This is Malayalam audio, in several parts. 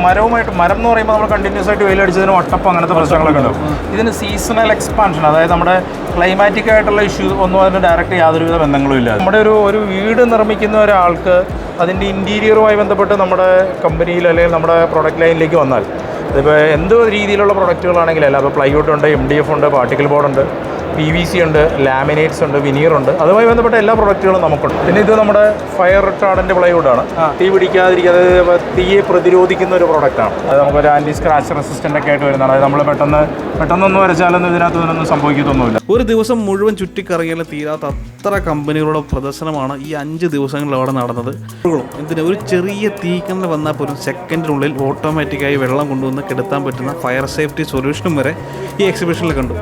മരവുമായിട്ട് മരം എന്ന് പറയുമ്പോൾ നമ്മൾ കണ്ടിന്യൂസ് ആയിട്ട് വെയിലടിച്ചതിന് ഒട്ടപ്പം അങ്ങനത്തെ പ്രശ്നങ്ങളൊക്കെ ഉണ്ടാവും. ഇതിന് സീസണൽ എക്സ്പാൻഷൻ അതായത് നമ്മുടെ ക്ലൈമാറ്റിക് ആയിട്ടുള്ള ഇഷ്യൂ ഒന്നും അതിന് ഡയറക്റ്റ് യാതൊരുവിധ ബന്ധങ്ങളും ഇല്ല. നമ്മുടെ ഒരു ഒരു വീട് നിർമ്മിക്കുന്ന ഒരാൾക്ക് അതിന്റെ ഇന്റീരിയറുമായി ബന്ധപ്പെട്ട് നമ്മുടെ കമ്പനിയിൽ അല്ലെങ്കിൽ നമ്മുടെ പ്രൊഡക്റ്റ് ലൈനിലേക്ക് വന്നാൽ അതിപ്പോൾ എന്ത് രീതിയിലുള്ള പ്രൊഡക്റ്റുകളാണെങ്കിലും അല്ല അപ്പോൾ പ്ലൈവുഡ് ഉണ്ട് എം ഡി എഫ് ഉണ്ട് പാർട്ടിക്കൽ ബോർഡ് ഉണ്ട് പി വി സി ഉണ്ട് ലാമിനേറ്റ്സ് ഉണ്ട് വിനീർ ഉണ്ട്. അതുമായി ബന്ധപ്പെട്ട എല്ലാ പ്രൊഡക്റ്റുകളും നമുക്കുണ്ട്. പിന്നെ ഇത് നമ്മുടെ ഫയർ റിട്ടാർഡന്റ് പ്ലൈവുഡാണ് തീ പിടിക്കാതിരിക്കാതെ തീയെ പ്രതിരോധിക്കുന്ന ഒരു പ്രൊഡക്റ്റാണ് അത് നമുക്കൊരു ആന്റി സ്ക്രാച്ച് റെസിസ്റ്റന്റ് ഒക്കെ ആയിട്ട് വരുന്നതാണ്. അതായത് നമ്മൾ പെട്ടെന്ന് പെട്ടെന്നൊന്നും വരച്ചാലൊന്നും ഇതിനകത്ത് ഇതിനൊന്നും സംഭവിക്കത്തൊന്നുമില്ല. ഒരു ദിവസം മുഴുവൻ ചുറ്റിക്കറങ്ങിയാലും തീരാത്ത അത്ര കമ്പനികളുടെ പ്രദർശനമാണ് ഈ അഞ്ച് ദിവസങ്ങളിൽ അവിടെ നടന്നത്. എന്തിനാ? ഒരു ചെറിയ തീക്കണൽ വന്നാൽ പോലും സെക്കൻഡിനുള്ളിൽ ഓട്ടോമാറ്റിക്കായി വെള്ളം കൊണ്ടുവന്ന് കെടുത്താൻ പറ്റുന്ന ഫയർ സേഫ്റ്റി സൊല്യൂഷനും വരെ ഈ എക്സിബിഷനിൽ കണ്ടു.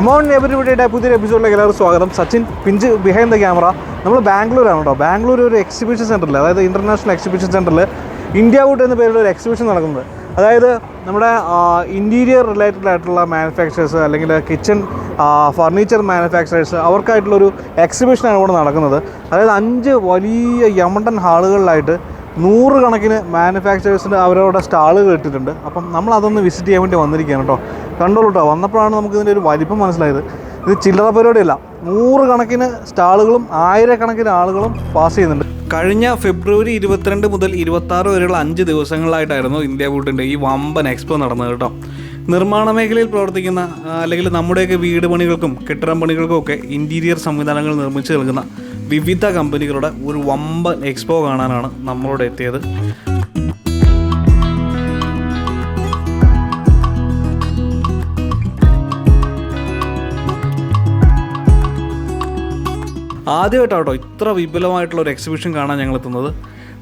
കമോൺ എവരിബിയുടെ പുതിയൊരു എപ്പിസോഡിലേക്ക് എല്ലാവരും സ്വാഗതം. Sachin pinch behind the camera നമ്മൾ ബാംഗ്ലൂരാണ് കേട്ടോ ബാംഗ്ലൂർ ഒരു എക്സിബിഷൻ സെന്ററിൽ അതായത് ഇന്റർനാഷണൽ എക്സിബിഷൻ സെന്ററിൽ ഇന്ത്യ വുഡ് എന്ന പേരിൽ ഒരു എക്സിബിഷൻ നടക്കുന്നത് അതായത് നമ്മുടെ ഇന്റീരിയർ റിലേറ്റഡ് ആയിട്ടുള്ള മാനുഫാക്ചറേഴ്സ് അല്ലെങ്കിൽ കിച്ചൺ ഫർണിച്ചർ മാനുഫാക്ചറേഴ്സ് അവർക്കായിട്ടുള്ളൊരു എക്സിബിഷനാണ് ഇവിടെ നടക്കുന്നത്. അതായത് അഞ്ച് വലിയ യമണ്ടൻ ഹാളുകളിലായിട്ട് നൂറുകണക്കിന് മാനുഫാക്ചറേഴ്സിന്റെ അവരവരുടെ സ്റ്റാളുകൾ ഇട്ടിട്ടുണ്ട്. അപ്പം നമ്മൾ അതൊന്ന് വിസിറ്റ് ചെയ്യാൻ വേണ്ടി വന്നിരിക്കുകയാണ് കേട്ടോ. കണ്ടോളൂ കേട്ടോ വന്നപ്പോഴാണ് നമുക്ക് ഇതിന്റെ ഒരു വലിപ്പം മനസ്സിലായത്. ഇത് ചില്ലറ പരിപാടിയല്ല നൂറുകണക്കിന് സ്റ്റാളുകളും ആയിരക്കണക്കിന് ആളുകളും പാസ് ചെയ്യുന്നുണ്ട്. കഴിഞ്ഞ ഫെബ്രുവരി ഇരുപത്തിരണ്ട് മുതൽ ഇരുപത്തി ആറ് വരെയുള്ള അഞ്ച് ദിവസങ്ങളായിട്ടായിരുന്നു ഇന്ത്യ ബൂട്ടിന്റെ ഈ വമ്പൻ എക്സ്പോ നടന്നത് കേട്ടോ. നിർമ്മാണ മേഖലയിൽ പ്രവർത്തിക്കുന്ന അല്ലെങ്കിൽ നമ്മുടെയൊക്കെ വീട് പണികൾക്കും കെട്ടിടം പണികൾക്കും ഒക്കെ ഇന്റീരിയർ സംവിധാനങ്ങൾ നിർമ്മിച്ചു നൽകുന്ന വിവിധ കമ്പനികളുടെ ഒരു വമ്പൻ എക്സ്പോ കാണാനാണ് നമ്മളോട് എത്തിയത്. ആദ്യമായിട്ടാട്ടോ ഇത്ര വിപുലമായിട്ടുള്ള ഒരു എക്സിബിഷൻ കാണാൻ ഞങ്ങൾ എത്തുന്നത്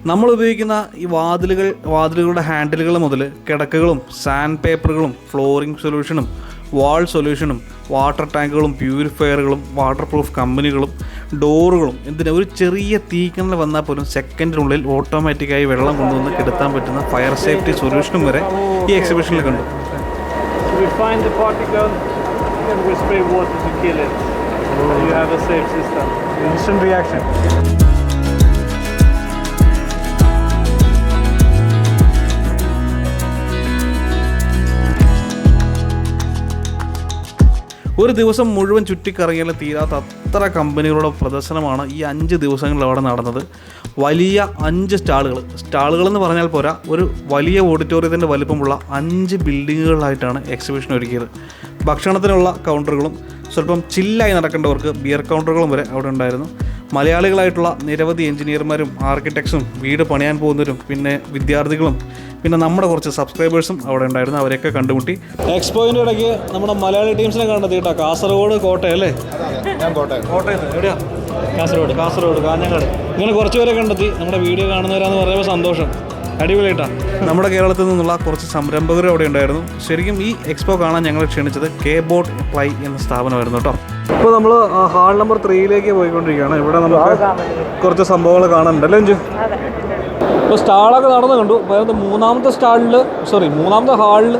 നമ്മൾ ഉപയോഗിക്കുന്ന ഈ വാതിലുകൾ വാതിലുകളുടെ ഹാൻഡിലുകൾ മുതൽ കിടക്കകളും സാൻഡ് പേപ്പറുകളും ഫ്ലോറിംഗ് സൊല്യൂഷനും വാൾ സൊല്യൂഷനും വാട്ടർ ടാങ്കുകളും പ്യൂരിഫയറുകളും വാട്ടർ പ്രൂഫ് കമ്പനികളും ഡോറുകളും എന്തിനാ ഒരു ചെറിയ തീക്കണൽ വന്നാൽ പോലും സെക്കൻഡിനുള്ളിൽ ഓട്ടോമാറ്റിക്കായി വെള്ളം കൊണ്ടുവന്ന് കെടുത്താൻ പറ്റുന്ന ഫയർ സേഫ്റ്റി സൊല്യൂഷനും വരെ ഈ എക്സിബിഷനിൽ കണ്ടു. You have a safe system. Instant reaction ഒരു ദിവസം മുഴുവൻ ചുറ്റിക്കറങ്ങിയാൽ തീരാത്ത അത്ര കമ്പനികളുടെ പ്രദർശനമാണ് ഈ അഞ്ച് ദിവസങ്ങളിൽ അവിടെ നടന്നത്. വലിയ അഞ്ച് സ്റ്റാളുകൾ. സ്റ്റാളുകൾ എന്ന് പറഞ്ഞാൽ പോരാ ഒരു വലിയ ഓഡിറ്റോറിയത്തിന്റെ വലിപ്പമുള്ള അഞ്ച് ബിൽഡിങ്ങുകളിലായിട്ടാണ് എക്സിബിഷൻ ഒരുക്കിയത്. ഭക്ഷണത്തിനുള്ള കൗണ്ടറുകളും സ്വല്പം ചില്ലായി നടക്കേണ്ടവർക്ക് ബിയർ കൗണ്ടറുകളും വരെ അവിടെ ഉണ്ടായിരുന്നു. മലയാളികളായിട്ടുള്ള നിരവധി എഞ്ചിനീയർമാരും ആർക്കിടെക്ട്സും വീട് പണിയാൻ പോകുന്നവരും പിന്നെ വിദ്യാർത്ഥികളും പിന്നെ നമ്മുടെ കുറച്ച് സബ്സ്ക്രൈബേഴ്സും അവിടെ ഉണ്ടായിരുന്നു. അവരെയൊക്കെ കണ്ടുമുട്ടി. എക്സ്പോയിന്റെ ഇടയ്ക്ക് നമ്മുടെ മലയാളി ടീംസിനെ കണ്ടെത്തി കേട്ടോ. കാസർഗോഡ് കോട്ടയം അല്ലേ? ഞാൻ കോട്ടയം. കോട്ടയത്ത് എവിടെയാ? കാസർഗോഡ്. കാസർഗോഡ് കാഞ്ഞങ്ങാട്. ഇങ്ങനെ കുറച്ച് പേരെ കണ്ടെത്തി. നമ്മുടെ വീഡിയോ കാണുന്നവരാന്ന് പറയുമ്പോൾ സന്തോഷം. അടിപൊളിയായിട്ടാ. നമ്മുടെ കേരളത്തിൽ നിന്നുള്ള കുറച്ച് സംരംഭകർ അവിടെ ഉണ്ടായിരുന്നു. ശരിക്കും ഈ എക്സ്പോ കാണാൻ ഞങ്ങൾ ക്ഷണിച്ചത് കെ ബോട്ട് പ്ലൈ എന്ന സ്ഥാപനമായിരുന്നു കേട്ടോ. ഇപ്പോൾ നമ്മൾ ഹാൾ നമ്പർ ത്രീയിലേക്ക് പോയിക്കൊണ്ടിരിക്കുകയാണ്. ഇവിടെ നമുക്ക് കുറച്ച് സംഭവങ്ങൾ കാണുന്നുണ്ട് അല്ലേ അഞ്ചു ഇപ്പോൾ സ്റ്റാളൊക്കെ നടന്നു കണ്ടു. അതായത് മൂന്നാമത്തെ സ്റ്റാളിൽ സോറി മൂന്നാമത്തെ ഹാളിൽ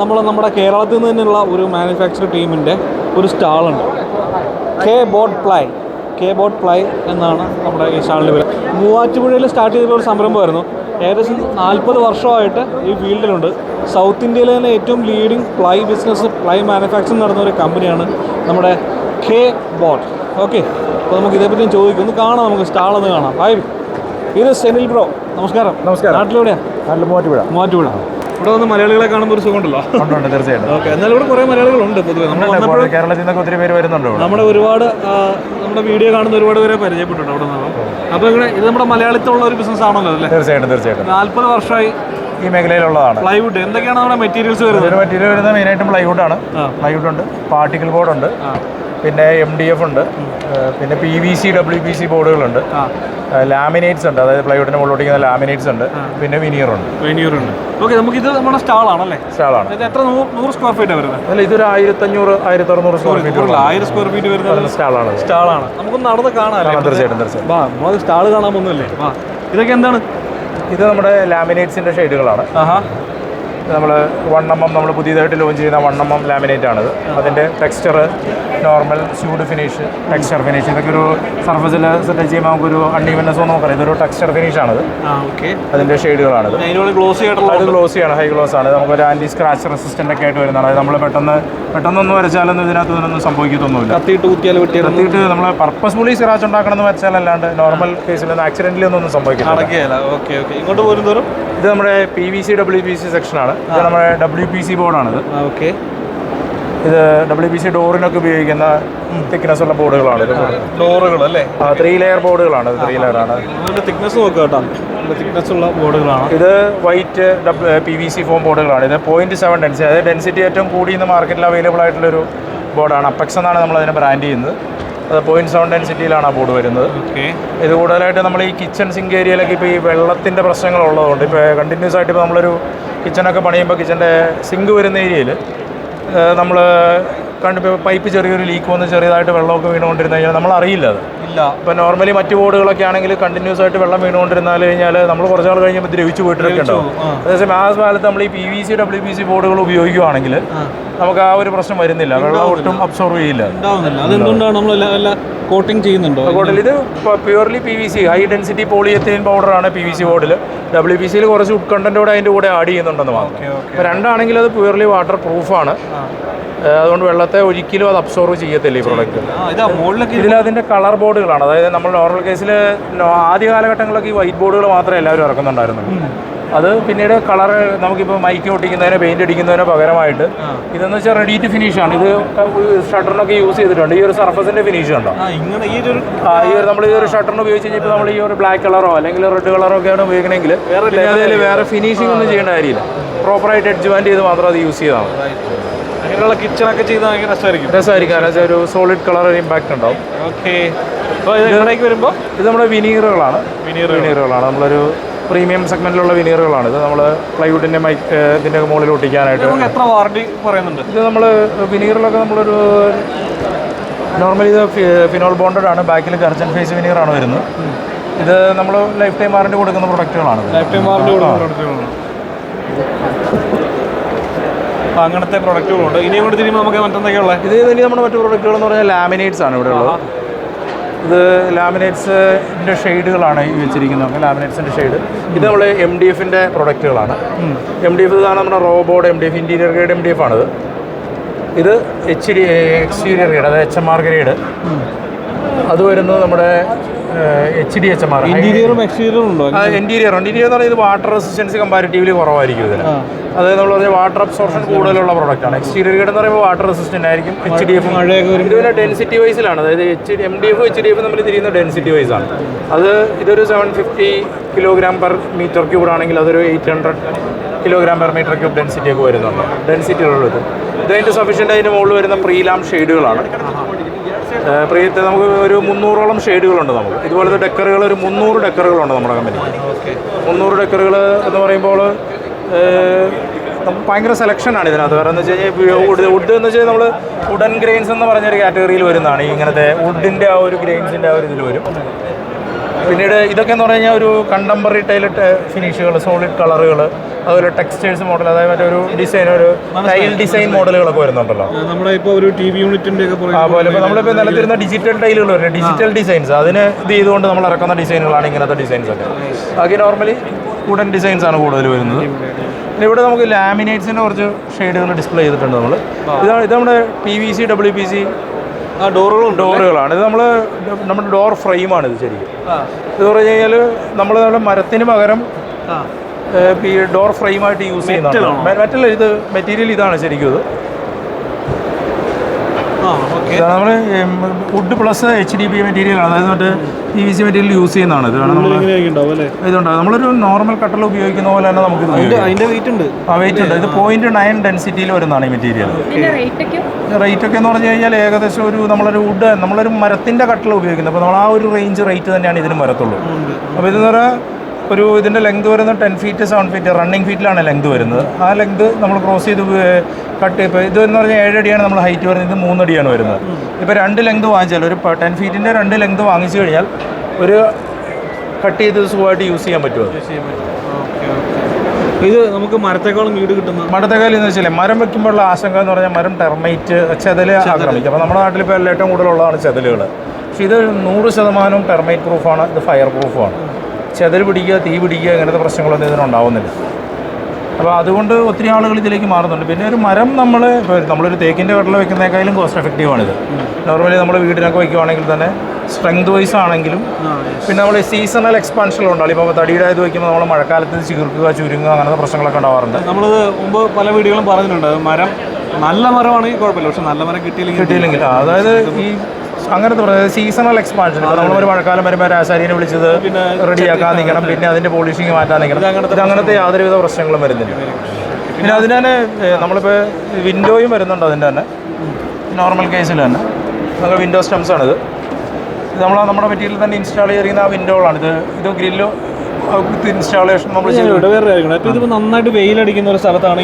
നമ്മൾ നമ്മുടെ കേരളത്തിൽ നിന്ന് തന്നെയുള്ള ഒരു മാനുഫാക്ചർ ടീമിന്റെ ഒരു സ്റ്റാളുണ്ട്. K Boat Ply K Boat Ply എന്നാണ് നമ്മുടെ ഈ സ്റ്റാളിന്റെ പേര്. മൂവാറ്റുപുഴയിൽ സ്റ്റാർട്ട് ചെയ്തിട്ടുള്ള ഒരു സംരംഭമായിരുന്നു. ഏകദേശം നാൽപ്പത് വർഷമായിട്ട് ഈ ഫീൽഡിലുണ്ട്. സൗത്ത് ഇന്ത്യയിലെ തന്നെ ഏറ്റവും leading ply business ply manufacturing നടന്ന ഒരു കമ്പനിയാണ് നമ്മുടെ കെ ബോട്ട്. ഓക്കെ അപ്പോൾ നമുക്ക് ഇതേപ്പറ്റി ചോദിക്കും. ഒന്ന് കാണാം നമുക്ക് സ്റ്റാളൊന്ന് കാണാം. ഹായ്. ഇത് സെനിൽ ബ്രോ. നമസ്കാരം. നമസ്കാരം. നാട്ടിലെവിടെയാണ് നാട്ടിൽ മൂവാറ്റുപുഴ. മൂവാറ്റുപുഴ. ഇവിടെ വന്ന് മലയാളികളെ കാണുമ്പോൾ ഒരു സുഖമുണ്ടല്ലോ. ഉണ്ട് തീർച്ചയായിട്ടും. ഓക്കെ എന്നാലും ഇവിടെ കുറേ മലയാളികളുണ്ട് പൊതുവെ. നമ്മൾ കേരളത്തിൽ നിന്നൊക്കെ ഒത്തിരി പേര് വരുന്നുണ്ട് നമ്മുടെ ഒരുപാട് നമ്മുടെ വീഡിയോ കാണുന്ന ഒരുപാട് പേരെ പരിചയപ്പെട്ടിട്ടുണ്ട് അവിടെ നിന്ന് അപ്പോൾ ഇങ്ങനെ ഇത് നമ്മുടെ മലയാളത്തിലുള്ള ഒരു ബിസിനസ് ആണല്ലോ അല്ലേ? തീർച്ചയായിട്ടും തീർച്ചയായിട്ടും. നാല്പത് വർഷമായി ഈ മേഖലയിലുള്ളതാണ്. പ്ലൈവുഡ് എന്തൊക്കെയാണ് നമ്മുടെ മെറ്റീരിയൽസ് വരുന്നത്? ഒരു മെറ്റീരിയൽ വരുന്നത് മെയിനായിട്ടും പ്ലൈവുഡ് ആണ്. പ്ലൈവുഡ് ഉണ്ട് പാർട്ടിക്കൽ ബോർഡ് ഉണ്ട്. പിന്നെ എം ഡി എഫ് ഉണ്ട്. പിന്നെ P V C W P C ബോർഡുകളുണ്ട്. Laminates ഉണ്ട്. അതായത് പ്ലൈവുഡിന് മുകളിലോട്ടിരിക്കുന്ന ലാമിനേറ്റ്സ് ഉണ്ട്. പിന്നെ വിനിയർ ഉണ്ട് വെനിയൂറുണ്ട് ഓക്കെ ഇത് നമ്മുടെ സ്റ്റാളാണല്ലേ? സ്റ്റാളാണ്. എത്ര നൂറ് സ്ക്വയർ ഫീറ്റ് വരുന്നത്? അല്ല ഇതൊരു ആയിരത്തി അഞ്ഞൂറ് ആയിരത്തി അറുന്നൂറ് സ്ക്വയർ ഫീറ്റ് ആയിരം സ്ക്വയർ ഫീറ്റ് വരുന്നത് സ്റ്റാളാണ്. സ്റ്റാളാണ്. നമുക്ക് നടന്ന് കാണാം തീർച്ചയായിട്ടും തീർച്ചയായിട്ടും. നമുക്ക് സ്റ്റാൾ കാണാൻ വാ. ഇതൊക്കെ എന്താണ്? ഇത് നമ്മുടെ ലാമിനേറ്റ്സിന്റെ ഷെയ്ഡുകളാണ്. നമ്മൾ വൺ എം എം നമ്മൾ പുതിയതായിട്ട് ലോഞ്ച് ചെയ്യുന്ന വൺ എം എം ലാമിനേറ്റ് ആണത്. അതിന്റെ texture normal suede finish texture finish ഇതൊക്കെ ഒരു സർഫസിൽ സെറ്റ് ചെയ്യുമ്പോൾ നമുക്കൊരു അൺഈവൻനെസ് ഒന്നും പറയാം ഇതൊരു ടെക്സ്ചർ ഫിനിഷ് ആണത്. അതിന്റെ ഷെയ്ഡുകളാണ് ഗ്ലോസ് ഗ്ലോസി ആയിട്ടുള്ള അത് ഗ്ലോസി ആണ് ഹൈ ഗ്ലോസ് ആണ്. നമുക്കൊരു ആന്റി സ്ക്രാച്ച് റെസിസ്റ്റന്റ് ഒക്കെ ആയിട്ട് വരുന്നതാണ്. അതായത് നമ്മൾ പെട്ടെന്ന് പെട്ടെന്നൊന്നും വരച്ചാലൊന്നും ഇതിനകത്ത് ഇതിനൊന്നും സംഭവിക്കത്തൊന്നുമില്ല. കത്തിയിട്ട് കുത്തിയാൽ വെട്ടിയാൽ കത്തിയിട്ട് നമ്മൾ പർപ്പസ്ഫുള്ളി സ്ക്രാച്ച് ഉണ്ടാക്കണം എന്ന് വെച്ചാലല്ലാണ്ട് നോർമൽ കേസിലൊന്നും ആക്സിഡന്റലി ഒന്നും സംഭവിക്കില്ല നടക്കുകയല്ല. ഓക്കെ ഓക്കെ ഇങ്ങോട്ട് പോരും തോറും ഇത് നമ്മുടെ P V C W P C സെക്ഷനാണ് ഇത് നമ്മുടെ ഡബ്ല്യു പി സി ബോർഡാണിത് ആ ഓക്കെ ഇത് ഡബ്ല്യു പി സി ഡോറിനൊക്കെ ഉപയോഗിക്കുന്ന തിക്നെസ് ഉള്ള ബോർഡുകളാണ് ഡോറുകൾ അല്ലേ ത്രീ ലെയർ ബോർഡുകളാണ് ത്രീ ലെയർ ആണ്. തിക്നെസ് നോക്കുക കേട്ടോ. തിക്നെസ് ഉള്ള ബോർഡുകളാണ് ഇത് white P V C foam ബോർഡുകളാണ് ഇത് പോയിന്റ് സെവൻ ഡെൻസിറ്റി അതായത് ഡെൻസിറ്റി ഏറ്റവും കൂടി ഇന്ന് മാർക്കറ്റിൽ അവൈലബിൾ ആയിട്ടുള്ളൊരു ബോർഡാണ് അപ്പക്സ് എന്നാണ് നമ്മൾ അതിനെ ബ്രാൻഡ് ചെയ്യുന്നത്. പോയിന്റ് സെവൻ ടെൻ സിറ്റിയിലാണ് ആ ബോർഡ് വരുന്നത്. ഇത് കൂടുതലായിട്ട് നമ്മൾ ഈ കിച്ചൺ സിങ്ക് ഏരിയയിലൊക്കെ ഇപ്പോൾ ഈ വെള്ളത്തിന്റെ പ്രശ്നങ്ങൾ ഉള്ളതുകൊണ്ട് ഇപ്പോൾ കണ്ടിന്യൂസ് ആയിട്ട് ഇപ്പോൾ നമ്മളൊരു കിച്ചണൊക്കെ പണിയുമ്പോൾ കിച്ചന്റെ സിങ്ക് വരുന്ന ഏരിയയിൽ നമ്മൾ കണ്ടിപ്പോൾ പൈപ്പ് ചെറിയൊരു ലീക്ക് വന്ന് ചെറിയതായിട്ട് വെള്ളമൊക്കെ വീണുകൊണ്ടിരുന്നു കഴിഞ്ഞാൽ നമ്മൾ അറിയില്ല അത്. ഇല്ല. ഇപ്പോൾ നോർമലി മറ്റ് ബോർഡുകളൊക്കെ ആണെങ്കിൽ കണ്ടിന്യൂസ് ആയിട്ട് വെള്ളം വീണുകൊണ്ടിരുന്നാൽ കഴിഞ്ഞാൽ നമ്മൾ കുറച്ച് നാൾ കഴിഞ്ഞാൽ ദ്രവിച്ച് പോയിട്ടൊക്കെ ഉണ്ടാവും. അതേസമയം ആ കാലത്ത് നമ്മൾ ഈ P V C W P C ബോർഡുകൾ ഉപയോഗിക്കുകയാണെങ്കിൽ നമുക്ക് ആ ഒരു പ്രശ്നം വരുന്നില്ല. വെള്ളം ഒട്ടും അബ്സോർവ് ചെയ്യില്ല. അതെന്തുകൊണ്ടാണ് നമ്മൾ കോട്ടിങ് ചെയ്യുന്നുണ്ടോ? കോട്ടിൽ ഇത് purely P V C high density polyethylene പൗഡറാണ് പി വി സി ബോർഡിൽ ഡബ്ല്യു പി സിയിൽ കുറച്ച് ഉഡ് കണ്ടന്റോടെ അതിന്റെ കൂടെ ആഡ് ചെയ്യുന്നുണ്ടെന്ന് മാത്രം. അപ്പോൾ രണ്ടാണെങ്കിൽ അത് പ്യുവർലി വാട്ടർ പ്രൂഫാണ് അതുകൊണ്ട് വെള്ളത്തെ ഒരിക്കലും അത് അബ്സോർവ് ചെയ്യത്തില്ല ഈ പ്രോഡക്റ്റ് ഇതിൽ അതിന്റെ കളർ ബോർഡുകളാണ് അതായത് നമ്മൾ നോർമൽ കേസിൽ ആദ്യ കാലഘട്ടങ്ങളിലൊക്കെ ഈ വൈറ്റ് ബോർഡുകൾ മാത്രമേ എല്ലാവരും ഇറക്കുന്നുണ്ടായിരുന്നുള്ളൂ. അത് പിന്നീട് കളർ നമുക്കിപ്പോൾ മൈക്ക് ഒട്ടിക്കുന്നതിനോ പെയിന്റ് അടിക്കുന്നതിനോ പകരമായിട്ട് ഇതെന്ന് വെച്ചാൽ റെഡി ടു ഫിനിഷ് ആണ്. ഇത് ഷട്ടറിനൊക്കെ യൂസ് ചെയ്തിട്ടുണ്ട്. ഈ ഒരു സർഫസിന്റെ ഫിനിഷ് ഉണ്ടോ? ഇങ്ങനെ ഈ ഒരു ഈ ഒരു നമ്മൾ ഈ ഒരു ഷട്ടറിന് ഉപയോഗിച്ച് കഴിഞ്ഞാൽ നമ്മൾ ഈ ഒരു ബ്ലാക്ക് കളറോ അല്ലെങ്കിൽ റെഡ് കളറോ ഒക്കെയാണ് ഉപയോഗിക്കണമെങ്കിൽ വേറെ അതിൽ വേറെ ഫിനിഷിംഗ് ഒന്നും ചെയ്യേണ്ട കാര്യമില്ല. പ്രോപ്പറായിട്ട് എഡ്ജ്മെന്റ് ചെയ്ത് മാത്രം അത് യൂസ് ചെയ്താൽ മതി. അങ്ങനെയുള്ള കിച്ചണൊക്കെ ചെയ്താൽ ഭയങ്കര രസമായിരിക്കും. രസമായിരിക്കും. കാരണം ഒരു സോളിഡ് കളർ ഒരു ഇമ്പാക്ട് ഉണ്ടാവും. ഓക്കെ അപ്പോൾ ഇത് എവിടേക്ക് വരുമ്പോൾ ഇത് നമ്മുടെ വിനീറുകളാണ് വിനീറുകളാണ് നമ്മളൊരു പ്രീമിയം സെഗ്മെന്റിലുള്ള വിനീറുകളാണ് ഇത് നമ്മൾ പ്ലൈവുഡിന്റെ മൈ ഇതിന്റെ മുകളിൽ ഒട്ടിക്കാനായിട്ട് എത്ര വാറണ്ടി പറയുന്നുണ്ട്? ഇത് നമ്മൾ വിനീറിലൊക്കെ നമ്മളൊരു നോർമലി ഇത് ഫിനോൾ ബോണ്ടഡ് ആണ്. ബാക്കിൽ കർച്ചൻ ഫേസ് വിനീറാണ് വരുന്നത്. ഇത് നമ്മൾ ലൈഫ് ടൈം വാറണ്ടി കൊടുക്കുന്ന പ്രൊഡക്റ്റുകളാണ് ലൈഫ് ടൈം വാറണ്ടി കൊടുക്കുന്ന അപ്പോൾ അങ്ങനത്തെ പ്രൊഡക്റ്റുകളുണ്ട് ഇനി തിരിയുമ്പോൾ നമുക്ക് മറ്റെന്തൊക്കെയുള്ളത് ഇത് ഇനി നമ്മുടെ മറ്റു പ്രൊഡക്റ്റുകൾ എന്ന് പറഞ്ഞാൽ ലാമിനേറ്റ്സ് ആണ് ഇവിടെ ഉള്ളത്. ഇത് ലാമിനേറ്റ്സിന്റെ ഷെയ്ഡുകളാണ് ഈ വെച്ചിരിക്കുന്നത്. ലാമിനേറ്റ്സിന്റെ ഷെയ്ഡ്. ഇത് നമ്മൾ എം ഡി എഫിന്റെ പ്രൊഡക്റ്റുകളാണ്. എം ഡി എഫ് ഇതാണ് നമ്മുടെ raw board M D F interior grade M D F ആണിത്. ഇത് എച്ച് ഡി എക്സ്റ്റീരിയർ ഗ്രേഡ് അതായത് എച്ച് എം ആർ ഗ്രേഡ് അത് വരുന്നത് നമ്മുടെ H D H M R ഇന്റീരിയറും എക്സ്റ്റീരിയറും ഉണ്ടോ? ഇന്റീരിയർ ഇന്റീരിയർ എന്ന് പറയുന്നത് വാട്ടർ റെസിസ്റ്റൻസ് കമ്പാരിറ്റീവ്ലി കുറവായിരിക്കും ഇതിന്. അതായത് നമ്മൾ പറഞ്ഞ വാട്ടർ അബ്സോർഷൻ കൂടുതലുള്ള പ്രോഡക്റ്റ് ആണ്. എക്സ്റ്റീരിയർ ഗേഡ് എന്ന് പറയുമ്പോൾ വാട്ടർ റെസിസ്റ്റന്റ് ആയിരിക്കും എച്ച് ഡി എഫ് മഴയൊക്കെ വരും ഇത് പിന്നെ ഡെൻസിറ്റി വൈസിലാണ് അതായത് H M D F H D F നമ്മൾ തിരിയുന്ന ഡെൻസിറ്റി വൈസ് ആണ്. അത് ഇതൊരു seven fifty kilogram per metre cube ആണെങ്കിൽ അതൊരു eight hundred kilogram per metre cube density ഒക്കെ വരുന്നുണ്ട്. ഡെൻസിറ്റി ഉള്ളത്. ഇതിന്റെ സഫീഷ്യന്റ് അതിന് മുകളിൽ വരുന്ന പ്രീലാം ഷെയ്ഡുകളാണ് പ്രിയത്തെ നമുക്ക് ഒരു മുന്നൂറോളം ഷെയ്ഡുകളുണ്ട് നമുക്ക്. ഇതുപോലത്തെ ഡെക്കറുകൾ ഒരു മുന്നൂറ് ഡെക്കറുകളുണ്ട് നമ്മുടെ കമ്പനിക്ക് മുന്നൂറ് ഡെക്കറുകൾ എന്ന് പറയുമ്പോൾ നമുക്ക് ഭയങ്കര സെലക്ഷനാണ് ഇതിനകത്ത്. കാരണം എന്ന് വെച്ച് കഴിഞ്ഞാൽ വുഡ് വുഡ് എന്ന് വെച്ചാൽ നമ്മൾ വുഡൻ ഗ്രെയിൻസ് എന്ന് പറഞ്ഞൊരു കാറ്റഗറിയിൽ വരുന്നതാണ്. ഇങ്ങനത്തെ വുഡിന്റെ ആ ഒരു ഗ്രെയിൻസിന്റെ ആ ഒരു ഇതിൽ വരും. പിന്നീട് ഇതൊക്കെ എന്ന് പറഞ്ഞു കഴിഞ്ഞാൽ ഒരു കണ്ടംപററി ടൈലറ്റ് ഫിനിഷുകൾ സോളിഡ് കളറുകൾ അതുപോലെ ടെക്സ്റ്റൈൽസ് മോഡൽ അതായത് മറ്റൊരു ഡിസൈൻ ഒരു ടൈൽ ഡിസൈൻ മോഡലുകളൊക്കെ വരുന്നുണ്ടല്ലോ. നമ്മുടെ ഇപ്പോൾ ഒരു ടി വി യൂണിറ്റിന്റെ അതുപോലെ ആ പോലെ ഇപ്പോൾ നമ്മളിപ്പോൾ നിലത്തിരുന്ന ഡിജിറ്റൽ ടൈലുകൾ വരും. ഡിജിറ്റൽ ഡിസൈൻസ് അതിന് ഇത് ചെയ്തുകൊണ്ട് നമ്മൾ ഇറക്കുന്ന ഡിസൈനുകളാണ് ഇങ്ങനത്തെ ഡിസൈൻസ് ഒക്കെ. ബാക്കി നോർമലി വുഡൻ ഡിസൈൻസ് ആണ് കൂടുതൽ വരുന്നത്. പിന്നെ ഇവിടെ നമുക്ക് ലാമിനേറ്റ്സിന്റെ കുറച്ച് ഷെയ്ഡുകൾ ഡിസ്പ്ലേ ചെയ്തിട്ടുണ്ട് നമ്മൾ ഇതാണ് ഇത് നമ്മുടെ P V C W P C ഡോറുകളും ഡോറുകളാണ്. ഇത് നമ്മൾ നമ്മുടെ ഡോർ ഫ്രെയിമാണ് ഇത് ശരിക്കും. ഇത് പറഞ്ഞു കഴിഞ്ഞാൽ നമ്മൾ നമ്മുടെ മരത്തിന് പകരം ഈ ഡോർ ഫ്രെയിമായിട്ട് യൂസ് ചെയ്യുന്നതാണ്. മെറ്റൽ ഇത് മെറ്റീരിയൽ ഇതാണ് ശരിക്കും ഇത്. നമ്മൾ wood plus H D B material ആണ്. അതായത് മറ്റേ P V C material use ചെയ്യുന്നതാണ്. ഇത് കാരണം നമ്മൾ ഇതുണ്ടാവും. നമ്മളൊരു നോർമൽ കട്ടൽ ഉപയോഗിക്കുന്ന പോലെ തന്നെ നമുക്ക് വെയിറ്റ് ഉണ്ട്. ആ വെയിറ്റ് ഉണ്ട്. ഇത് പോയിന്റ് നയൻ ഡെൻസിറ്റിയിൽ വരുന്നതാണ് ഈ മെറ്റീരിയൽ ഇതിന്റെ റേറ്റ് ഒക്കെ? റേറ്റ് ഒക്കെ എന്ന് പറഞ്ഞു കഴിഞ്ഞാൽ ഏകദേശം ഒരു നമ്മളൊരു വുഡ് നമ്മളൊരു മരത്തിന്റെ കട്ടൽ ഉപയോഗിക്കുന്നത്. അപ്പോൾ നമ്മൾ ആ ഒരു റേഞ്ച് റേറ്റ് തന്നെയാണ് ഇതിന് വരത്തുള്ളൂ. അപ്പോൾ ഇതെന്ന് പറഞ്ഞാൽ ഒരു ഇതിന്റെ ലെങ്ത് വരുന്നത് ten feet seven feet running ഫീറ്റിലാണ് length വരുന്നത്. ആ ലെങ്ത് നമ്മൾ ക്രോസ് ചെയ്ത് കട്ട് ഇപ്പോൾ ഇത് എന്ന് പറഞ്ഞാൽ ഏഴടിയാണ് നമ്മൾ ഹൈറ്റ് വരുന്നത് ഇത് മൂന്നടിയാണ് വരുന്നത്. ഇപ്പോൾ രണ്ട് ലെങ്ത് വാങ്ങിച്ചാൽ ഒരു ടെൻ ഫീറ്റിന്റെ രണ്ട് ലെങ്ത് വാങ്ങിച്ചു കഴിഞ്ഞാൽ ഒരു കട്ട് ചെയ്ത് സുഖമായിട്ട് യൂസ് ചെയ്യാൻ പറ്റുമോ? ഇത് നമുക്ക് മരത്തേക്കാളും വീട് കിട്ടുന്ന മടത്തകാലം എന്ന് വെച്ചാൽ മരം വെക്കുമ്പോഴുള്ള ആശങ്ക എന്ന് പറഞ്ഞാൽ മരം ടെർമൈറ്റ് ചെതൽ ആക്രമിക്കും. അപ്പോൾ നമ്മുടെ നാട്ടിൽ ഇപ്പോൾ ഏറ്റവും കൂടുതലുള്ളതാണ് ചെതലുകൾ പക്ഷേ ഇത് നൂറ് ശതമാനവും ടെർമൈറ്റ് പ്രൂഫാണ് ഇത് ഫയർ പ്രൂഫാണ് ചെതൽ പിടിക്കുക തീ പിടിക്കുക ഇങ്ങനത്തെ പ്രശ്നങ്ങളൊന്നും ഇതിനുണ്ടാവുന്നില്ല അപ്പോൾ അതുകൊണ്ട് ഒത്തിരി ആളുകൾ ഇതിലേക്ക് മാറുന്നുണ്ട്. പിന്നെ ഒരു മരം നമ്മൾ ഇപ്പോൾ നമ്മളൊരു തേക്കിന്റെ കടല വെക്കുന്നേക്കാളും കോസ്റ്റ് എഫക്റ്റീവാണിത് നോർമലി നമ്മൾ വീടിനൊക്കെ വയ്ക്കുവാണെങ്കിൽ തന്നെ സ്ട്രെങ്ത് വൈസ് ആണെങ്കിലും പിന്നെ നമ്മൾ സീസണൽ എക്സ്പാൻഷൻ എക്സ്പാൻഷനുണ്ടാവും ഇപ്പോൾ തടിയുടെ ഇത് വയ്ക്കുമ്പോൾ നമ്മൾ മഴക്കാലത്ത് ചികിർക്കുക ചുരുങ്ങുക അങ്ങനത്തെ പ്രശ്നങ്ങളൊക്കെ ഉണ്ടാവാറുണ്ട്. നമ്മൾ മുമ്പ് പല വീടുകളും പറഞ്ഞിട്ടുണ്ട്. മരം നല്ല മരമാണെങ്കിൽ കുഴപ്പമില്ല. പക്ഷെ നല്ല മരം കിട്ടിയില്ലെങ്കിൽ കിട്ടിയില്ലെങ്കിൽ അതായത് ഈ അങ്ങനത്തെ പറഞ്ഞത് സീസണൽ എക്സ്പാൻഷൻ നമ്മൾ ഒരു മഴക്കാലം വരുമ്പോൾ രാശാരിനെ വിളിച്ചത് റെഡിയാക്കാൻ നിൽക്കണം പിന്നെ അതിന്റെ പോളിഷിങ് മാറ്റാൻ നിൽക്കണം ഇത് അങ്ങനത്തെ യാതൊരുവിധ പ്രശ്നങ്ങളും വരുന്നില്ല. പിന്നെ അതിന് തന്നെ നമ്മളിപ്പോൾ വിൻഡോയും വരുന്നുണ്ട് അതിന്റെ തന്നെ. നോർമൽ കേസിൽ തന്നെ. നമുക്ക് വിൻഡോ സ്റ്റംസ് ആണിത്. ഇത് നമ്മൾ നമ്മുടെ മെറ്റീരിയൽ തന്നെ ഇൻസ്റ്റാൾ ചെയ്തിരിക്കുന്ന ആ വിൻഡോകളാണ് ഇത് ഇത് ഗ്രില്ലോ ഇൻസ്റ്റാളേഷൻ നമ്മൾ വേറെ കാര്യങ്ങൾ അപ്പോൾ ഇതിപ്പോൾ നന്നായിട്ട് വെയിലടിക്കുന്ന ഒരു സ്ഥലത്താണ്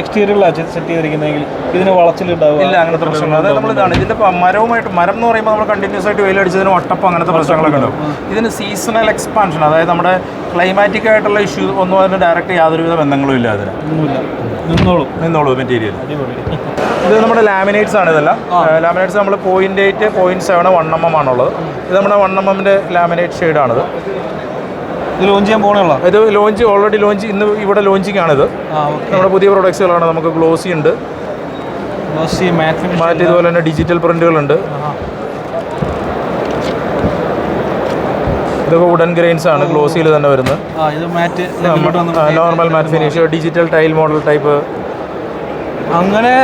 എക്സ്റ്റീരിയറിലാണ് സെറ്റ് ചെയ്തിരിക്കുന്നതെങ്കിൽ ഇതിന് വളച്ചിലുണ്ടാവും ഇല്ല അങ്ങനത്തെ പ്രശ്നങ്ങൾ അതായത് നമ്മൾ ഇതാണ് ഇതിന്റെ മരവുമായിട്ട് മരം എന്ന് പറയുമ്പോൾ നമ്മൾ കണ്ടിന്യൂസ് ആയിട്ട് വെയിലടിച്ചതിന് ഒട്ടപ്പം അങ്ങനത്തെ പ്രശ്നങ്ങളൊക്കെ ഉണ്ടാവും. ഇതിന് സീസണൽ എക്സ്പാൻഷൻ അതായത് നമ്മുടെ ക്ലൈമാറ്റിക് ആയിട്ടുള്ള ഇഷ്യൂ ഒന്നും അതിന് ഡയറക്റ്റ് യാതൊരുവിധ ബന്ധങ്ങളും ഇല്ല അതിന്. നിന്നോളൂ. നിന്നോളും മെറ്റീരിയൽ ഇത് നമ്മുടെ ലാമിനേറ്റ്സ് ആണ് ഇതെല്ലാം. ലാമിനേറ്റ്സ് നമ്മൾ point eight point seven one M M ആണുള്ളത്. ഇത് നമ്മുടെ വൺ എം എമ്മിന്റെ ലാമിനേറ്റ് ഷെയ്ഡാണിത് ഇത് ലോഞ്ച് ചെയ്യാൻ പോകണുള്ള ഇത് ലോഞ്ച് ഓൾറെഡി ലോഞ്ച് ഇന്ന് ഇവിടെ ലോഞ്ചിങ് ആണിത്. നമ്മുടെ പുതിയ പ്രൊഡക്ട്സുകളാണ് നമുക്ക് ഗ്ലോസി ഉണ്ട്. ഗ്ലോസി മാറ്റ് മാറ്റ് ഇതുപോലെ തന്നെ ഡിജിറ്റൽ പ്രിന്റുകളുണ്ട് ഇതൊക്കെ വുഡൻ ഗ്രെയിൻസ് ആണ് ഗ്ലോസിയിൽ തന്നെ വരുന്നത്. Normal matt finish digital tile model type അങ്ങനെ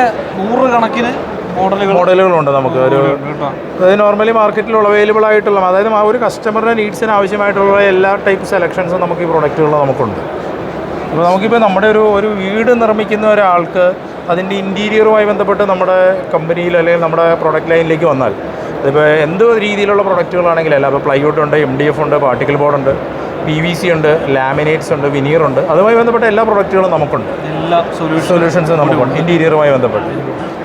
നൂറ് കണക്കിന് മോഡലുകളുണ്ട് നമുക്ക്. ഒരു അതായത് നോർമലി മാർക്കറ്റിൽ അവൈലബിൾ ആയിട്ടുള്ള അതായത് ആ ഒരു കസ്റ്റമറുടെ നീഡ്സിന് ആവശ്യമായിട്ടുള്ള എല്ലാ ടൈപ്പ് സെലക്ഷൻസും നമുക്ക് ഈ പ്രൊഡക്റ്റുകളിൽ നമുക്കുണ്ട്. അപ്പോൾ നമുക്കിപ്പോൾ നമ്മുടെ ഒരു ഒരു വീട് നിർമ്മിക്കുന്ന ഒരാൾക്ക് അതിന്റെ ഇന്റീരിയറുമായി ബന്ധപ്പെട്ട് നമ്മുടെ കമ്പനിയിൽ അല്ലെങ്കിൽ നമ്മുടെ പ്രൊഡക്റ്റ് ലൈനിലേക്ക് വന്നാൽ അതിപ്പോൾ എന്ത് രീതിയിലുള്ള പ്രൊഡക്റ്റുകളാണെങ്കിലും അല്ല അപ്പോൾ പ്ലൈവുഡ് ഉണ്ട് എം ഡി എഫ് ഉണ്ട് പാർട്ടിക്കൽ ബോർഡ് ഉണ്ട് പി വി സി ഉണ്ട് ലാമിനേറ്റ്സ് ഉണ്ട് വിനീർ ഉണ്ട് അതുമായി ബന്ധപ്പെട്ട എല്ലാ പ്രൊഡക്റ്റുകളും നമുക്കുണ്ട്. എല്ലാ സൊല്യൂഷൻ സൊല്യൂഷൻസ് നമുക്കുണ്ട് ഇന്റീരിയറുമായി ബന്ധപ്പെട്ട്.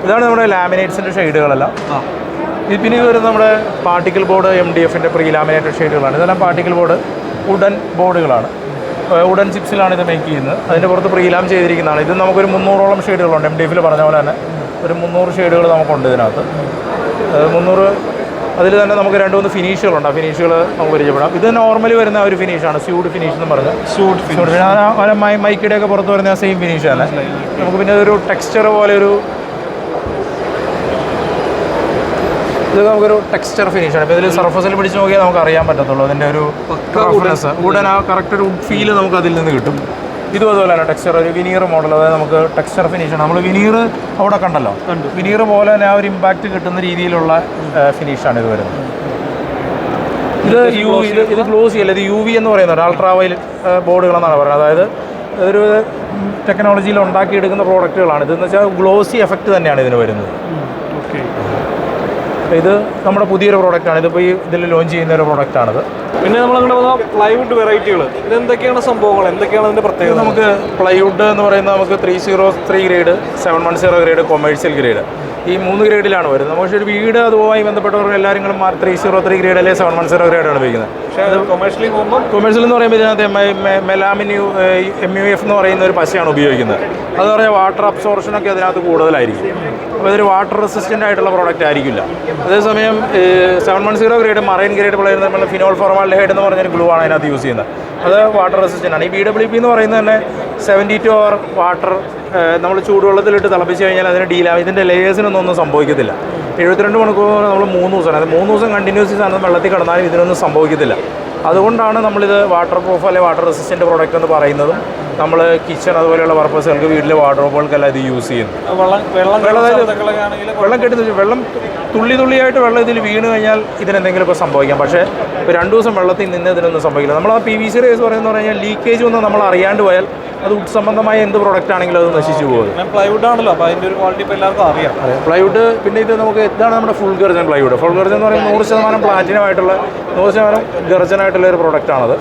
ഇതാണ് നമ്മുടെ ലാമിനേറ്റ്സിന്റെ ഷെയ്ഡുകളെല്ലാം ഇത് പിന്നെ ഇത് നമ്മുടെ പാർട്ടിക്കിൾ ബോർഡ് എം ഡി എഫിന്റെ പ്രീ ലാമിനേറ്റഡ് ഷെയ്ഡുകളാണ് ഇതെല്ലാം പാർട്ടിക്കിൾ ബോർഡ് ഉഡൻ ബോർഡുകളാണ് ഉഡൻ ചിപ്സിലാണ് ഇത് മേക്ക് ചെയ്യുന്നത്. അതിന്റെ പുറത്ത് പ്രീലാം ചെയ്തിരിക്കുന്നതാണ്. ഇത് നമുക്കൊരു മുന്നൂറോളം ഷെയ്ഡുകളുണ്ട് എം ഡി എഫിൽ പറഞ്ഞ പോലെ തന്നെ ഒരു മുന്നൂറ് ഷെയ്ഡുകൾ നമുക്കുണ്ട് ഇതിനകത്ത്. മുന്നൂറ് അതിൽ തന്നെ നമുക്ക് രണ്ട് മൂന്ന് ഫിനിഷുകളുണ്ട് ആ ഫിനിഷുകൾ നമുക്ക് പരിചയപ്പെടാം. ഇത് നോർമലി വരുന്ന ഒരു ഫിനിഷാണ് സ്യൂഡ് ഫിനിഷ് എന്ന് പറഞ്ഞ്. സ്യൂട്ട് സ്യൂഡ് മൈക്കിയുടെ ഒക്കെ പുറത്ത് വരുന്ന സെയിം ഫിനിഷാണ് നമുക്ക് പിന്നെ ഒരു ടെക്സ്ചർ പോലെ ഒരു ഇത് നമുക്കൊരു ടെക്സ്ചർ ഫിനിഷാണ് ഇപ്പോൾ ഇതിൽ സർഫസിൽ പിടിച്ച് നോക്കിയാൽ നമുക്ക് അറിയാൻ പറ്റത്തുള്ളൂ. അതിന്റെ ഒരു റഫ്നെസ് ഉടൻ ആ കറക്റ്റ് ഒരു ഫീൽ നമുക്ക് അതിൽ നിന്ന് കിട്ടും. ഇതും അതുപോലെയാണ് ടെക്സ്ചർ ഒരു വിനീർ മോഡൽ അതായത് നമുക്ക് ടെക്സ്ചർ ഫിനിഷാണ് നമ്മൾ വിനീർ അവിടെ കണ്ടല്ലോ? വിനീർ പോലെ തന്നെ ആ ഒരു ഇമ്പാക്റ്റ് കിട്ടുന്ന രീതിയിലുള്ള ഫിനിഷാണ് ഇത് വരുന്നത്. ഇത് യു ഇത് ഇത് ഗ്ലോസി അല്ല ഇത് യു വി എന്ന് പറയുന്നത് അൾട്രാ വയലറ്റ് ബോർഡുകളെന്നാണ് പറയുന്നത്. അതായത് ഒരു ടെക്നോളജിയിൽ ഉണ്ടാക്കിയെടുക്കുന്ന പ്രോഡക്റ്റുകളാണ് ഇതെന്ന് വെച്ചാൽ ഗ്ലോസി എഫക്റ്റ് തന്നെയാണ് ഇതിന് വരുന്നത്. ഓക്കെ ഇത് നമ്മുടെ പുതിയൊരു പ്രോഡക്റ്റാണ് ഇതിപ്പോൾ ഈ ഇതിൽ ലോഞ്ച് ചെയ്യുന്ന ഒരു പ്രോഡക്റ്റാണിത് പിന്നെ നമ്മൾ അങ്ങനെ വന്ന പ്ലൈവുഡ് വെറൈറ്റികൾ ഇത് എന്തൊക്കെയാണ് സംഭവങ്ങൾ? എന്തൊക്കെയാണ് അതിന്റെ പ്രത്യേകത നമുക്ക് പ്ലൈവുഡ് എന്ന് പറയുന്നത് നമുക്ക് three zero three grade seven one zero grade commercial grade ഈ മൂന്ന് ഗ്രേഡിലാണ് വരുന്നത്. പക്ഷേ ഒരു വീട് അതുമായി ബന്ധപ്പെട്ടവർക്ക് എല്ലാവരും ത്രീ സീറോ ത്രീ ഗ്രേഡ് അല്ലെങ്കിൽ സെവൻ വൺ സീറോ ഗ്രേഡാണ് ഉപയോഗിക്കുന്നത്. പക്ഷേ അത് കൊമേഴ്ഷ്യലി പോകുമ്പോൾ കൊമേഴ്സ്യൽ എന്ന് പറയുമ്പോൾ ഇതിനകത്ത് melamine U M U F എന്ന് പറയുന്ന ഒരു പശയാണ് ഉപയോഗിക്കുന്നത്. അത് പറഞ്ഞാൽ വാട്ടർ അബ്സോർഷനൊക്കെ അതിനകത്ത് കൂടുതലായിരിക്കും. അപ്പോൾ ഇതൊരു വാട്ടർ റെസിസ്റ്റന്റ് ആയിട്ടുള്ള പ്രോഡക്റ്റ് ആയിരിക്കില്ല. അതേസമയം seven one zero grade marine grade player നമ്മൾ ഫിനോൾ ഫോർമാൽഡിഹൈഡ് എന്ന് പറഞ്ഞൊരു ഗ്ലൂ ആണ് അതിനകത്ത് യൂസ് ചെയ്യുന്നത്. അത് വാട്ടർ റെസിസ്റ്റന്റ് ആണ്. ഈ ബി ഡബ്ല്യു പി എന്ന് പറയുന്നത് തന്നെ സെവന്റി ടു അവർ വാട്ടർ നമ്മൾ ചൂടുവെള്ളത്തിലിട്ട് തിളപ്പിച്ച് കഴിഞ്ഞാൽ അതിന് ഡീലാവും ഇതിന്റെ ലേയേഴ്സിനൊന്നും ഒന്നും സംഭവിക്കത്തില്ല. എഴുപത്തിരണ്ട് മണിക്കൂർ നമ്മൾ മൂന്ന് ദിവസം അത് മൂന്ന് ദിവസം കണ്ടിന്യൂസ് സാധനം വെള്ളത്തിൽ കിടന്നാലും ഇതിനൊന്നും സംഭവിക്കത്തില്ല. അതുകൊണ്ടാണ് നമ്മളിത് വാട്ടർ പ്രൂഫ് അല്ലെങ്കിൽ വാട്ടർ റെസിസ്റ്റന്റ് പ്രോഡക്റ്റ് എന്ന് പറയുന്നതും നമ്മൾ കിച്ചൺ അതുപോലെയുള്ള പർപ്പസുകൾക്ക് വീട്ടിലെ വാർഡ്രോബുകൾക്കെല്ലാം ഇത് യൂസ് ചെയ്യുന്നത്. വെള്ളം വെള്ളം വെള്ളം അതായത് കെട്ടി വെള്ളം തുള്ളി തുള്ളിയായിട്ട് വെള്ളം ഇതിൽ വീണ് കഴിഞ്ഞാൽ ഇതിനെന്തെങ്കിലും ഇപ്പോൾ സംഭവിക്കാം. പക്ഷേ ഇപ്പോൾ രണ്ട് ദിവസം വെള്ളത്തിൽ നിന്ന് ഇതിനൊന്നും സംഭവിക്കില്ല. നമ്മൾ ആ പി വി സി റേസ് പറയുന്നത് പറഞ്ഞാൽ ലീക്കേജ് ഒന്നും നമ്മൾ അറിയാണ്ട് പോയാൽ അത് സംബന്ധമായ എന്ത് പ്രോഡക്റ്റ് ആണെങ്കിലും അത് നശിച്ചു പോകും. പ്ലൈവുഡ് ആണല്ലോ അപ്പോൾ അതിന്റെ ഒരു ക്വാളിറ്റി ഇപ്പോൾ എല്ലാവർക്കും അറിയാം. പ്ലൈവുഡ് പിന്നെ ഇത് നമുക്ക് ഇതാണ് നമ്മുടെ full gurjan plywood full gurjan എന്ന് പറയുന്നത് നൂറ് ശതമാനം പ്ലാറ്റിനം ആയിട്ടുള്ള നൂറ് ശതമാനം ഗർജനായിട്ടുള്ള ഒരു പ്രോഡക്റ്റ് ആണത്.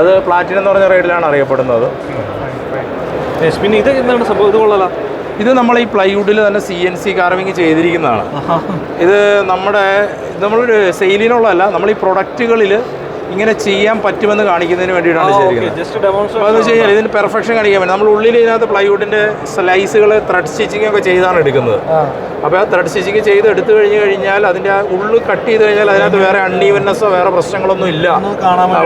അത് പ്ലാറ്റിനം എന്ന് പറഞ്ഞ റേറ്റിലാണ് അറിയപ്പെടുന്നത്. പിന്നെ ഇത് എന്താണ് സംഭവം? ഇത് കൊള്ളല? ഇത് നമ്മൾ ഈ പ്ലൈവുഡിൽ തന്നെ സി എൻ സി കാർവിങ് ചെയ്തിരിക്കുന്നതാണ്. ഇത് നമ്മുടെ നമ്മളൊരു സെയിലിനുള്ളതല്ല നമ്മൾ ഈ പ്രൊഡക്റ്റുകളിൽ ഇങ്ങനെ ചെയ്യാൻ പറ്റുമെന്ന് കാണിക്കുന്നതിന് വേണ്ടിയിട്ടാണ് ചെയ്തിരിക്കുന്നത്. ജസ്റ്റ് അപ്പോൾ എന്ന് വെച്ച് കഴിഞ്ഞാൽ ഇതിന് പെർഫെക്ഷൻ കാണിക്കാൻ വേണ്ടി നമ്മൾ ഉള്ളിൽ ഇതിനകത്ത് പ്ലൈവുഡിന്റെ സ്ലൈസുകൾ ത്രെഡ് സ്റ്റിച്ചിങ് ഒക്കെ ചെയ്താണ് എടുക്കുന്നത്. അപ്പോൾ ആ ത്രെഡ് സ്റ്റിച്ചിങ് ചെയ്ത് എടുത്തു കഴിഞ്ഞ് കഴിഞ്ഞാൽ അതിന്റെ ആ ഉള്ളു കട്ട് ചെയ്ത് കഴിഞ്ഞാൽ അതിനകത്ത് വേറെ അൺഈവൻനെസ്സോ വേറെ പ്രശ്നങ്ങളൊന്നും ഇല്ല.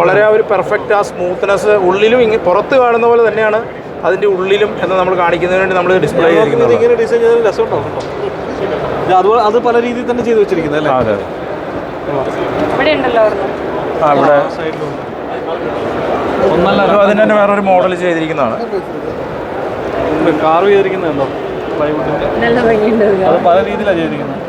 വളരെ ആ ഒരു പെർഫെക്റ്റ് ആ സ്മൂത്ത്നെസ് ഉള്ളിലും ഇങ്ങനെ പുറത്ത് കാണുന്ന പോലെ തന്നെയാണ് അതിന്റെ ഉള്ളിലും എന്ന് നമ്മൾ കാണിക്കുന്നതിന് വേണ്ടി നമ്മൾ ഡിസ്പ്ലേ ചെയ്തിരിക്കുന്നത്. ഇങ്ങനെ ഡിസൈൻ ചെയ്തതിന് രസമുണ്ടോ കേട്ടോ. ഇത് അതുപോലെ അത് പല രീതിയിൽ തന്നെ ചെയ്തു വെച്ചിരിക്കുന്നത് അല്ലേ? അതെ ഇവിടെ ഉണ്ടല്ലോ. ആ ഇവിടെ. സൈഡിലുണ്ട് ഒന്നല്ല അതിന് തന്നെ വേറൊരു മോഡൽ ചെയ്തിരിക്കുന്നതാണ്. കാർ നല്ല അത്. പല രീതിയിലാണ് ചെയ്തിരിക്കുന്നത്.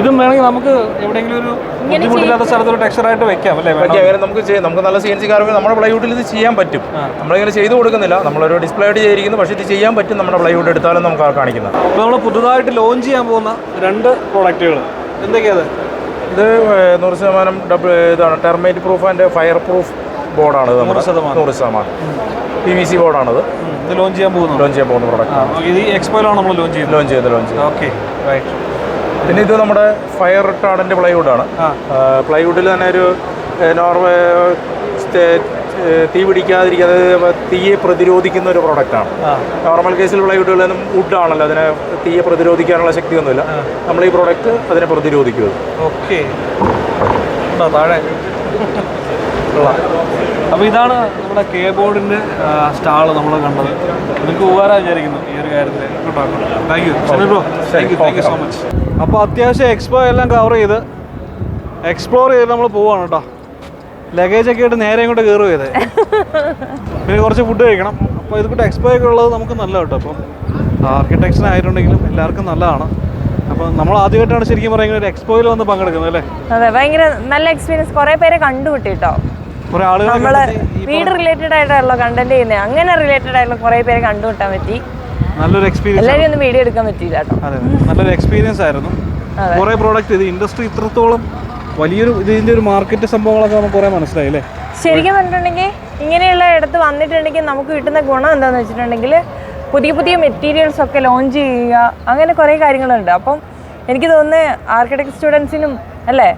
ഇതും വേണമെങ്കിൽ നമുക്ക് എവിടെയെങ്കിലും ഒരു ബുദ്ധിമുട്ടില്ലാത്ത സ്ഥലത്ത് ഒരു ടെക്സ്ചർ ആയിട്ട് വെക്കാം അല്ലേ? അങ്ങനെ നമുക്ക് ചെയ്യാം. നമുക്ക് നല്ല സി എൻ സി കാർവ് നമ്മുടെ പ്ലൈവുഡിൽ ഇത് ചെയ്യാൻ പറ്റും. നമ്മളിങ്ങനെ ചെയ്തു കൊടുക്കുന്നില്ല. നമ്മളൊരു ഡിസ്പ്ലേ ആയിട്ട് ചെയ്തിരിക്കുന്നു. പക്ഷേ ഇത് ചെയ്യാൻ പറ്റും നമ്മുടെ പ്ലൈവുഡ് എടുത്താലും നമുക്ക് ആ കാണിക്കുന്നത്. അപ്പോൾ നമ്മൾ പുതുതായിട്ട് ലോഞ്ച് ചെയ്യാൻ പോകുന്ന രണ്ട് പ്രോഡക്റ്റുകൾ എന്തൊക്കെയാണ് ഇത് നൂറ് ശതമാനം ഡബിൾ ഇതാണ്. Termite proof and fire proof ബോർഡാണ്. നൂറ് ശതമാനം. നൂറ് ശതമാനം. പി വി സി ബോർഡാണത് ഇത് ലോഞ്ച് ചെയ്യാൻ പോകുന്നു ലോഞ്ച് ചെയ്യാൻ പോകുന്ന പ്രോഡക്റ്റ് ഇത് എക്സ്പോയിലാണ് നമ്മൾ ലോഞ്ച് ചെയ്യുന്നത്? ലോഞ്ച് ചെയ്ത് ലോഞ്ച് ചെയ്യുന്നത് ഓക്കെ റൈറ്റ് പിന്നെ ഇത് നമ്മുടെ ഫയർ റിട്ടാർഡന്റ് പ്ലൈവുഡാണ്. പ്ലൈവുഡിൽ തന്നെ ഒരു നോർമൽ തീ പിടിക്കാതിരിക്കാതെ തീയെ പ്രതിരോധിക്കുന്ന ഒരു പ്രോഡക്റ്റാണ് നോർമൽ കേസിൽ പ്ലൈവുഡുകളൊന്നും വുഡാണല്ലോ അതിനെ തീയെ പ്രതിരോധിക്കാനുള്ള ശക്തിയൊന്നുമില്ല. നമ്മൾ ഈ പ്രോഡക്റ്റ് അതിനെ പ്രതിരോധിക്കുന്നത് ഓക്കെ താഴെ? അപ്പോൾ ഇതാണ് നമ്മുടെ കെ ബോർഡിന്റെ സ്റ്റാൾ നമ്മൾ കണ്ടത്. നിങ്ങൾക്ക് ഉപകാരം വിചാരിക്കുന്നു ഈ ഒരു കാര്യത്തിൽ കേട്ടോ? Thank you bro thank you thank you so much അപ്പോൾ അത്യാവശ്യം എക്സ്പോ എല്ലാം കവർ ചെയ്ത് എക്സ്പ്ലോർ ചെയ്ത് നമ്മൾ പോവാണ് കേട്ടോ. ലഗേജ് ഒക്കെ ആയിട്ട് നേരെ ഇങ്ങോട്ട് കയറുക ചെയ്തേ. പിന്നെ കുറച്ച് ഫുഡ് കഴിക്കണം. അപ്പോൾ ഇത് കൂട്ട് എക്സ്പോ ഒക്കെ ഉള്ളത് നമുക്ക് നല്ല കേട്ടോ അപ്പം ആർക്കിടെക്ചർ ആയിട്ടുണ്ടെങ്കിലും എല്ലാവർക്കും നല്ലതാണ്. അപ്പോൾ നമ്മൾ ആദ്യമായിട്ടാണ് ശരിക്കും പറയുന്നത് ഒരു എക്സ്പോയിൽ വന്ന് പങ്കെടുക്കുന്നത് അല്ലേ? അതെ ഭയങ്കര നല്ല എക്സ്പീരിയൻസ് കുറെ പേരെ കണ്ടുപിട്ടി കേട്ടോ. കുറേ ആളുകൾ നമ്മൾ വീട് റിലേറ്റഡ് ആയിട്ടുള്ള കണ്ടന്റ് ചെയ്യുന്നത് അങ്ങനെ റിലേറ്റഡ് ആയിട്ടുള്ള കുറെ പേരെ കണ്ടുമുട്ടാൻ പറ്റി. നല്ലൊരു എക്സ്പീരിയൻസ് എല്ലാവരും ഒന്നും വീഡിയോ എടുക്കാൻ പറ്റിയില്ല കേട്ടോ. അതെ നല്ലൊരു എക്സ്പീരിയൻസ് ആയിരുന്നു. കുറേ പ്രോഡക്റ്റ് ഇത് ഇൻഡസ്ട്രി ഇത്രത്തോളം വലിയൊരു ഇതിന്റെ ഒരു മാർക്കറ്റ് സംഭവങ്ങളൊക്കെ നമുക്ക് കുറേ മനസ്സിലായി അല്ലേ? ശരിക്കും പറഞ്ഞിട്ടുണ്ടെങ്കിൽ ഇങ്ങനെയുള്ള ഇടത്ത് വന്നിട്ടുണ്ടെങ്കിൽ നമുക്ക് കിട്ടുന്ന ഗുണം എന്താണെന്ന് വെച്ചിട്ടുണ്ടെങ്കിൽ പുതിയ പുതിയ മെറ്റീരിയൽസ് ഒക്കെ ലോഞ്ച് ചെയ്യുക അങ്ങനെ കുറേ കാര്യങ്ങളുണ്ട്. അപ്പം എനിക്ക് തോന്നുന്നത് ആർക്കിടെക്ട് സ്റ്റുഡൻസിനും അല്ലേ?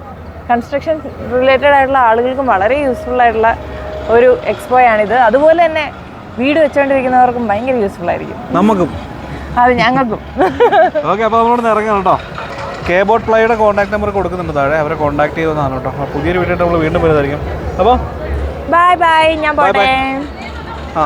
കൺസ്ട്രക്ഷൻ റിലേറ്റഡ് ആയിട്ടുള്ള ആളുകൾക്കും വളരെ യൂസ്ഫുൾ ആയിട്ടുള്ള ഒരു എക്സ്പോ ആണിത്. അതുപോലെ തന്നെ വീട് വെച്ചുകൊണ്ടിരിക്കുന്നവർക്കും ഭയങ്കര യൂസ്ഫുൾ ആയിരിക്കും. നമുക്കും. അത് ഞങ്ങൾക്കും. ഓക്കെ അപ്പോൾ നമ്മളോട് ഇറങ്ങാം കേട്ടോ. കെ ബോട്ട് പ്ലൈയുടെ കോൺടാക്ട് നമ്പർ കൊടുക്കുന്നുണ്ട് താഴെ. അവരെ കോൺടാക്ട് ചെയ്തതാണ് കേട്ടോ. പുതിയൊരു വീഡിയോ നമ്മൾ വീണ്ടും വരുന്നതായിരിക്കും അപ്പോൾ ബൈ ബൈ ഞാൻ. പോട്ടെ. ആ.